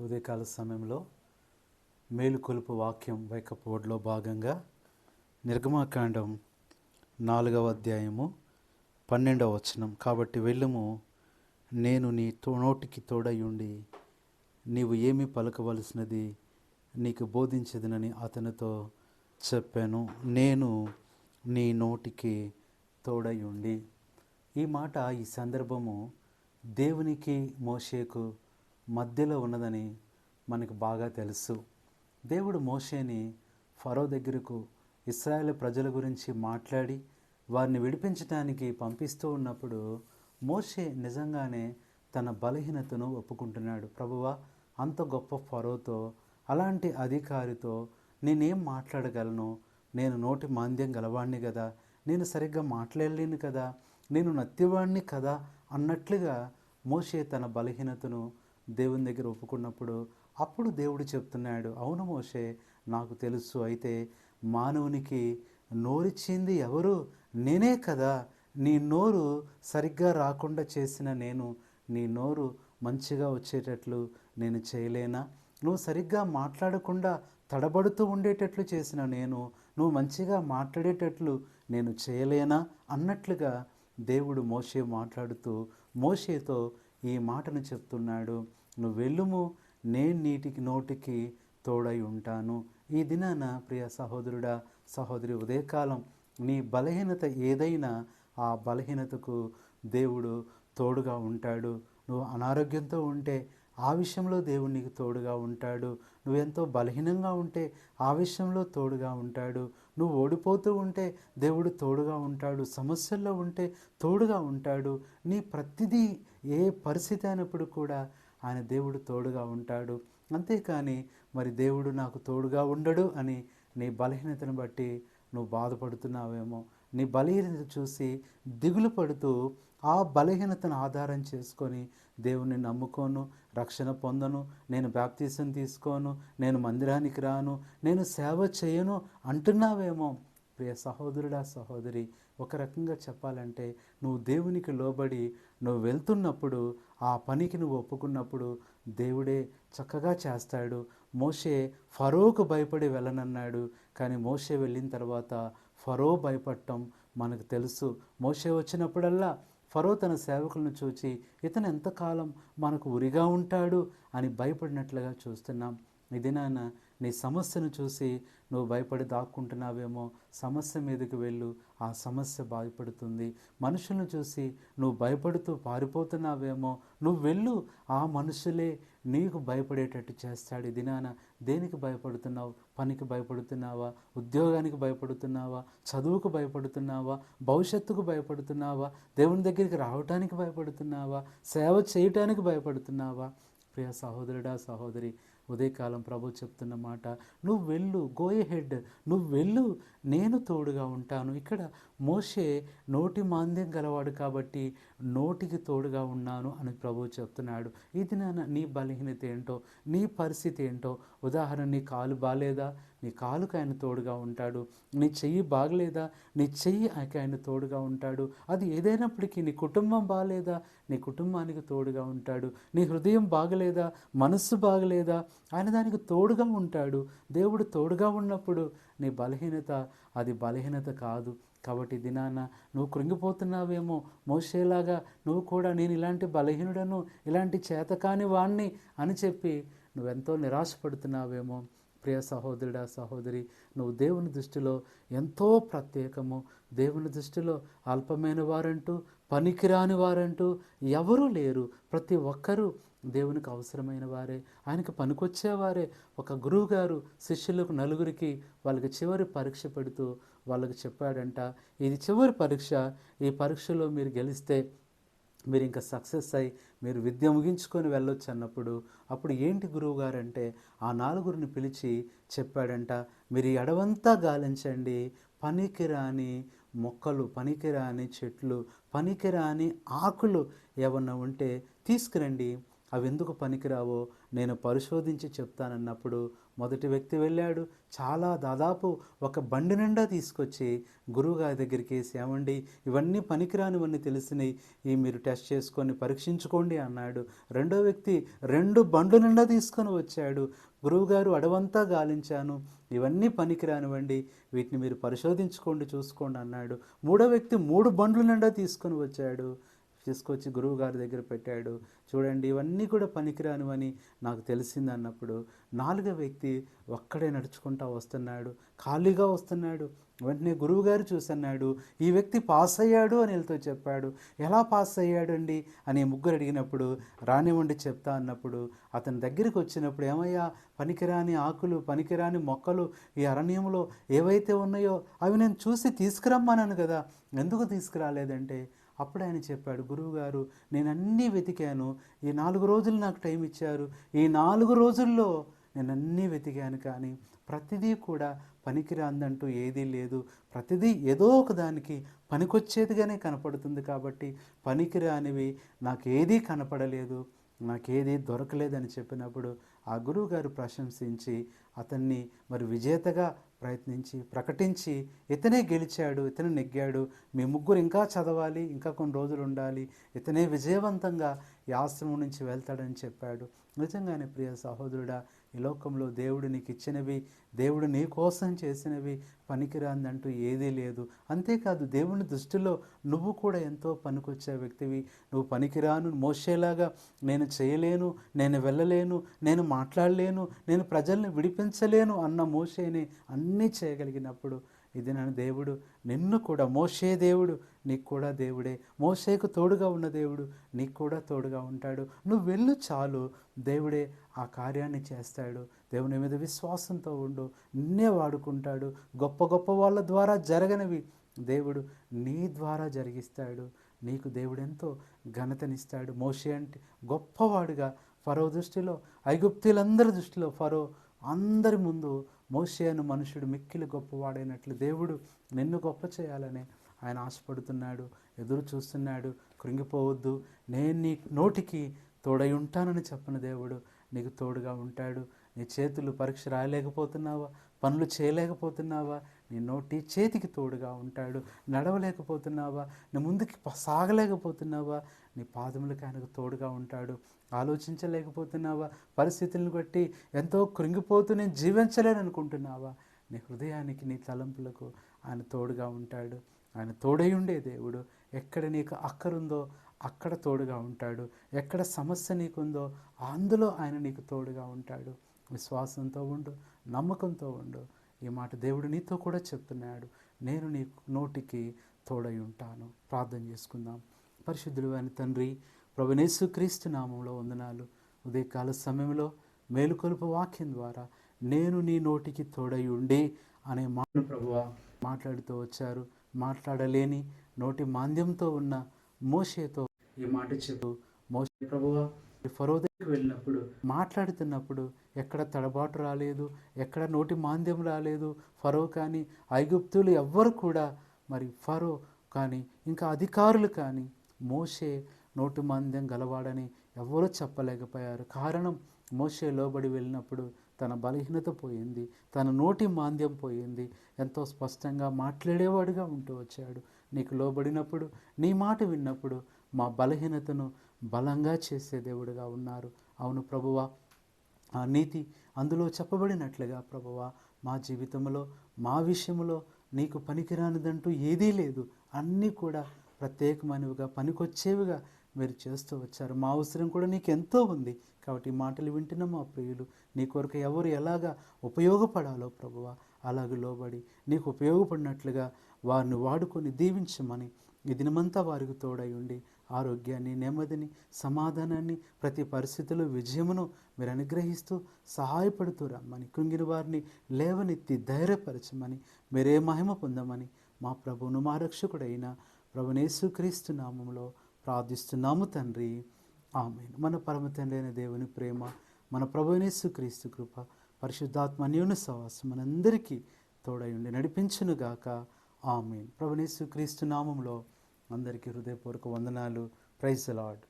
ఉదయకాల సమయంలో మేలుకొలుపు వాక్యం వైకపోవడంలో భాగంగా నిర్గమాకాండం నాలుగవ అధ్యాయము పన్నెండవ వచనం. కాబట్టి వెళ్ళము నేను నీ తో నోటికి తోడయుండి నీవు ఏమి పలకవలసినది నీకు బోధించదనని అతనితో చెప్పాను. నేను నీ నోటికి తోడయుండి ఈ మాట ఈ సందర్భము దేవునికి మోషేకు మధ్యలో ఉన్నదని మనకు బాగా తెలుసు. దేవుడు మోషేని ఫరో దగ్గరకు ఇస్రాయేల్ ప్రజల గురించి మాట్లాడి వారిని విడిపించడానికి పంపిస్తూ ఉన్నప్పుడు మోషే నిజంగానే తన బలహీనతను ఒప్పుకుంటున్నాడు. ప్రభువా అంత గొప్ప ఫరోతో అలాంటి అధికారితో నేనేం మాట్లాడగలను? నేను నోటి మాంద్యం గలవాణ్ణి కదా? నేను సరిగ్గా మాట్లాడలేను కదా? నేను నత్తివాణ్ణి కదా? అన్నట్లుగా మోషే తన బలహీనతను దేవుని దగ్గర ఒప్పుకున్నప్పుడు అప్పుడు దేవుడు చెప్తున్నాడు అవును మోషే నాకు తెలుసు. అయితే మానవునికి నోరిచ్చింది ఎవరు? నేనే కదా. నీ నోరు సరిగ్గా రాకుండా చేసిన నేను నీ నోరు మంచిగా వచ్చేటట్లు నేను చేయలేనా? నువ్వు సరిగ్గా మాట్లాడకుండా తడబడుతూ ఉండేటట్లు చేసిన నేను నువ్వు మంచిగా మాట్లాడేటట్లు నేను చేయలేనా? అన్నట్లుగా దేవుడు మోషే మాట్లాడుతూ మోషేతో ఈ మాటను చెప్తున్నాడు. నువ్వు వెళ్ళుము నేను నీటికి నోటికి తోడై ఉంటాను. ఈ దినాన ప్రియ సహోదరుడా సహోదరి ఉదయకాలం నీ బలహీనత ఏదైనా ఆ బలహీనతకు దేవుడు తోడుగా ఉంటాడు. నువ్వు అనారోగ్యంతో ఉంటే ఆ విషయంలో దేవుడు నీకు తోడుగా ఉంటాడు. నువ్వెంతో బలహీనంగా ఉంటే ఆ విషయంలో తోడుగా ఉంటాడు. నువ్వు ఓడిపోతూ ఉంటే దేవుడు తోడుగా ఉంటాడు. సమస్యల్లో ఉంటే తోడుగా ఉంటాడు. నీ ప్రతిదీ ఏ పరిస్థితి అయినప్పుడు కూడా ఆయన దేవుడు తోడుగా ఉంటాడు. అంతేకాని మరి దేవుడు నాకు తోడుగా ఉండడు అని నీ బలహీనతను బట్టి నువ్వు బాధపడుతున్నావేమో. నీ బలహీనత చూసి దిగులు పడుతూ ఆ బలహీనతను ఆధారం చేసుకొని దేవుణ్ణి నమ్ముకోను రక్షణ పొందను నేను బ్యాప్తీసం తీసుకోను నేను మందిరానికి రాను నేను సేవ చేయను అంటున్నావేమో. ప్రియ సహోదరుడా సహోదరి ఒక రకంగా చెప్పాలంటే నువ్వు దేవునికి లోబడి నువ్వు వెళ్తున్నప్పుడు ఆ పనికి నువ్వు ఒప్పుకున్నప్పుడు దేవుడే చక్కగా చేస్తాడు. మోషే ఫరోకు భయపడి వెళ్ళనన్నాడు. కానీ మోషే వెళ్ళిన తర్వాత ఫరో భయపడటం మనకు తెలుసు. మోసే వచ్చినప్పుడల్లా ఫరో తన సేవకులను చూచి ఇతను ఎంతకాలం మనకు ఉరిగా ఉంటాడు? అని భయపడినట్లుగా చూస్తున్నాం. ఇది నాన్న నీ సమస్యను చూసి నువ్వు భయపడి దాక్కుంటున్నావేమో సమస్య మీదకి వెళ్ళు. ఆ సమస్య బాధపడుతుంది. మనుషులను చూసి నువ్వు భయపడుతూ పారిపోతున్నావేమో నువ్వు వెళ్ళు. ఆ మనుషులే నీకు భయపడేటట్టు చేస్తాడు దినాన. దేనికి భయపడుతున్నావు? పనికి భయపడుతున్నావా? ఉద్యోగానికి భయపడుతున్నావా? చదువుకు భయపడుతున్నావా? భవిష్యత్తుకు భయపడుతున్నావా? దేవుని దగ్గరికి రావటానికి భయపడుతున్నావా? సేవ చేయటానికి భయపడుతున్నావా? ప్రియ సహోదరుడా సహోదరి ఉదయకాలం ప్రభు చెప్తున్న మాట నువ్వు వెళ్ళు గో హెడ్ నువ్వు వెళ్ళు నేను తోడుగా ఉంటాను. ఇక్కడ మోషే నోటి మాంద్యం గలవాడు కాబట్టి నోటికి తోడుగా ఉన్నాను అని ప్రభు చెప్తున్నాడు. ఇది నా నీ బలహీనత ఏంటో నీ పరిస్థితి ఏంటో ఉదాహరణ నీ కాలు బాగాలేదా నీ కాలుకు ఆయన తోడుగా ఉంటాడు. నీ చెయ్యి బాగలేదా? నీ చెయ్యి ఆయన తోడుగా ఉంటాడు. అది ఏదైనప్పటికీ నీ కుటుంబం బాగలేదా నీ కుటుంబానికి తోడుగా ఉంటాడు. నీ హృదయం బాగలేదా? మనస్సు బాగలేదా? ఆయన దానికి తోడుగా ఉంటాడు. దేవుడు తోడుగా ఉన్నప్పుడు నీ బలహీనత అది బలహీనత కాదు. కాబట్టి దినాన నువ్వు కృంగిపోతున్నావేమో. మోసేలాగా నువ్వు కూడా నేను ఇలాంటి బలహీనుడను ఇలాంటి చేతకాని వాణ్ణి అని చెప్పి నువ్వెంతో నిరాశపడుతున్నావేమో. ప్రియ సహోదరుడా సహోదరి నువ్వు దేవుని దృష్టిలో ఎంతో ప్రత్యేకము. దేవుని దృష్టిలో అల్పమైన వారంటూ పనికిరాని వారంటూ ఎవరూ లేరు. ప్రతి ఒక్కరూ దేవునికి అవసరమైన వారే. ఆయనకు పనికొచ్చేవారే. ఒక గురువు గారు శిష్యులకు నలుగురికి వాళ్ళకి చివరి పరీక్ష పెడుతూ వాళ్ళకి చెప్పాడంట ఇది చివరి పరీక్ష. ఈ పరీక్షలో మీరు గెలిస్తే మీరు ఇంకా సక్సెస్ అయ్యి మీరు విద్య ముగించుకొని వెళ్ళొచ్చు అన్నప్పుడు అప్పుడు ఏంటి గురువు గారంటే ఆ నాలుగురిని పిలిచి చెప్పాడంట మీరు ఈ అడవంతా గాలించండి. పనికిరాని మొక్కలు పనికిరాని చెట్లు పనికిరాని ఆకులు ఏమన్నా ఉంటే తీసుకురండి. అవి ఎందుకు పనికిరావో నేను పరిశోధించి చెప్తానన్నప్పుడు మొదటి వ్యక్తి వెళ్ళాడు. చాలా దాదాపు ఒక బండి నిండా తీసుకొచ్చి గురువుగారి దగ్గరికి వేసి ఏమండి ఇవన్నీ పనికిరానివన్నీ తెలిసినాయి ఈ మీరు టెస్ట్ చేసుకొని పరీక్షించుకోండి అన్నాడు. రెండో వ్యక్తి రెండు బండ్లు నిండా తీసుకొని వచ్చాడు. గురువుగారు అడవంతా గాలించాను. ఇవన్నీ పనికిరానివ్వండి వీటిని మీరు పరిశోధించుకోండి చూసుకోండి అన్నాడు. మూడో వ్యక్తి మూడు బండ్లు నిండా తీసుకొని వచ్చాడు. తీసుకొచ్చి గురువు గారి దగ్గర పెట్టాడు. చూడండి ఇవన్నీ కూడా పనికిరానివని నాకు తెలిసింది అన్నప్పుడు నాలుగో వ్యక్తి ఒక్కడే నడుచుకుంటా వస్తున్నాడు. ఖాళీగా వస్తున్నాడు. వెంటనే గురువుగారు చూసన్నాడు ఈ వ్యక్తి పాస్ అయ్యాడు అని వీళ్ళతో చెప్పాడు. ఎలా పాస్ అయ్యాడండి? అని ముగ్గురు అడిగినప్పుడు రానివ్వండి చెప్తా అన్నప్పుడు అతని దగ్గరికి వచ్చినప్పుడు ఏమయ్యా పనికిరాని ఆకులు పనికిరాని మొక్కలు ఈ అరణ్యంలో ఏవైతే ఉన్నాయో అవి నేను చూసి తీసుకురమ్మన్నాను కదా ఎందుకు తీసుకురాలేదంటే అప్పుడు ఆయన చెప్పాడు గురువుగారు నేను అన్నీ వెతికాను. ఈ నాలుగు రోజులు నాకు టైం ఇచ్చారు. ఈ నాలుగు రోజుల్లో నేను అన్నీ వెతికాను కానీ ప్రతిదీ కూడా పనికిరాందంటూ ఏదీ లేదు. ప్రతిదీ ఏదో ఒక దానికి పనికొచ్చేదిగానే కనపడుతుంది కాబట్టి పనికిరానివి నాకేదీ కనపడలేదు. నాకేదీ దొరకలేదని చెప్పినప్పుడు ఆ గురువు గారు ప్రశంసించి అతన్ని మరి విజేతగా ప్రయత్నించి ప్రకటించి ఇతనే గెలిచాడు ఇతనే నెగ్గాడు. మీ ముగ్గురు ఇంకా చదవాలి ఇంకా కొన్ని రోజులు ఉండాలి. ఇతనే విజయవంతంగా ఈ ఆశ్రమం నుంచి వెళ్తాడని చెప్పాడు. నిజంగానే ప్రియ సహోదరుడా ఈ లోకంలో దేవుడు నీకు ఇచ్చినవి దేవుడు నీ కోసం చేసినవి పనికిరాందంటూ ఏదీ లేదు. అంతేకాదు దేవుని దృష్టిలో నువ్వు కూడా ఎంతో పనికొచ్చే వ్యక్తివి. నువ్వు పనికిరాను మోసేలాగా నేను చేయలేను నేను వెళ్ళలేను నేను మాట్లాడలేను నేను ప్రజల్ని విడిపించలేను అన్న మోసేని అన్నీ చేయగలిగినప్పుడు ఇది నన్ను దేవుడు నిన్ను కూడా. మోసే దేవుడు నీకు కూడా దేవుడే. మోసేకు తోడుగా ఉన్న దేవుడు నీకు కూడా తోడుగా ఉంటాడు. నువ్వు వెళ్ళు చాలు. దేవుడే ఆ కార్యాన్ని చేస్తాడు. దేవుని మీద విశ్వాసంతో ఉండు. నిన్నే వాడుకుంటాడు. గొప్ప గొప్ప వాళ్ళ ద్వారా జరగనివి. దేవుడు నీ ద్వారా జరిగిస్తాడు. నీకు దేవుడు ఎంతో ఘనతనిస్తాడు. మోషే అంటే గొప్పవాడుగా ఫరో దృష్టిలో ఐగుప్తులందరి దృష్టిలో ఫరో అందరి ముందు మోషే మనుషుడు మిక్కిలి గొప్పవాడైనట్లు దేవుడు నిన్ను గొప్ప చేయాలని ఆయన ఆశపడుతున్నాడు ఎదురు చూస్తున్నాడు కృంగిపోవద్దు. నేను నీ నోటికి తోడై ఉంటానని చెప్పిన దేవుడు నీకు తోడుగా ఉంటాడు. నీ చేతులు పరీక్ష రాయలేకపోతున్నావా? పనులు చేయలేకపోతున్నావా? నీ నోటి చేతికి తోడుగా ఉంటాడు. నడవలేకపోతున్నావా? నీ ముందుకి సాగలేకపోతున్నావా? నీ పాదములకు ఆయనకు తోడుగా ఉంటాడు. ఆలోచించలేకపోతున్నావా? పరిస్థితులను బట్టి ఎంతో కృంగిపోతూ నేను జీవించలేను అనుకుంటున్నావా? నీ హృదయానికి నీ తలంపులకు ఆయన తోడుగా ఉంటాడు. ఆయన తోడై ఉండే దేవుడు. ఎక్కడ నీకు అక్కరుందో అక్కడ తోడుగా ఉంటాడు. ఎక్కడ సమస్య నీకుందో అందులో ఆయన నీకు తోడుగా ఉంటాడు. విశ్వాసంతో ఉండు నమ్మకంతో ఉండు. ఈ మాట దేవుడు నీతో కూడా చెప్తున్నాడు. నేను నీ నోటికి తోడై ఉంటాను. ప్రార్థన చేసుకుందాం. పరిశుద్ధుడు అని తండ్రి ప్రభునేసు క్రీస్తు నామంలో వందనాలు. ఉదయకాల సమయంలో మేలుకొలుపు వాక్యం ద్వారా నేను నీ నోటికి తోడై ఉండి అనే మాట ప్రభువ మాట్లాడుతూ వచ్చారు. మాట్లాడలేని నోటి మాంద్యంతో ఉన్న మోషేతో ఈ మాట చెప్పు. మోషే ప్రభువ ఫరోదకి వెళ్ళినప్పుడు మాట్లాడుతున్నప్పుడు ఎక్కడ తడబాటు రాలేదు ఎక్కడ నోటి మాంద్యం రాలేదు. ఫరో కానీ ఐగుప్తులు ఎవ్వరు కూడా మరి ఫరో కానీ ఇంకా అధికారులు కానీ మోషే నోటి మాంద్యం గలవాడని ఎవ్వరూ చెప్పలేకపోయారు. కారణం మోషే లోబడి వెళ్ళినప్పుడు తన బలహీనత పోయింది తన నోటి మాంద్యం పోయింది. ఎంతో స్పష్టంగా మాట్లాడేవాడుగా ఉంటూ వచ్చాడు. నీకు లోబడినప్పుడు నీ మాట విన్నప్పుడు మా బలహీనతను బలంగా చేసే దేవుడిగా ఉన్నారు. అవును ప్రభువ. ఆ నీతి అందులో చెప్పబడినట్లుగా ప్రభువ మా జీవితంలో మా విషయంలో నీకు పనికిరానిదంటూ ఏదీ లేదు. అన్నీ కూడా ప్రత్యేకమైనవిగా పనికొచ్చేవిగా మీరు చేస్తూ వచ్చారు. మా అవసరం కూడా నీకు ఎంతో ఉంది. కాబట్టి ఈ మాటలు వింటున్న మా ప్రియులు నీ కొరకు ఎవరు ఎలాగా ఉపయోగపడాలో ప్రభువ అలాగే లోబడి నీకు ఉపయోగపడినట్లుగా వారిని వాడుకొని దీవించమని ఈ దినమంతా వారికి తోడై ఉండి ఆరోగ్యాన్ని నెమ్మదిని సమాధానాన్ని ప్రతి పరిస్థితిలో విజయమును మీరు అనుగ్రహిస్తూ సహాయపడుతూ రమ్మని కృంగిన వారిని లేవనెత్తి ధైర్యపరచమని మీరే మహిమ పొందమని మా ప్రభువును మా రక్షకుడైన ప్రభునేసుక్రీస్తు నామంలో ప్రార్థిస్తున్నాము తండ్రి. ఆమె మన పరమ తండ్రి అయిన దేవుని ప్రేమ మన ప్రభునేసుక్రీస్తు కృప పరిశుద్ధాత్మ అన్యోన్య సవాసం మనందరికీ తోడై ఉండి నడిపించునుగాక. ఆమె ప్రభునేసుక్రీస్తు నామంలో అందరికీ హృదయపూర్వక వందనాలు. Praise lord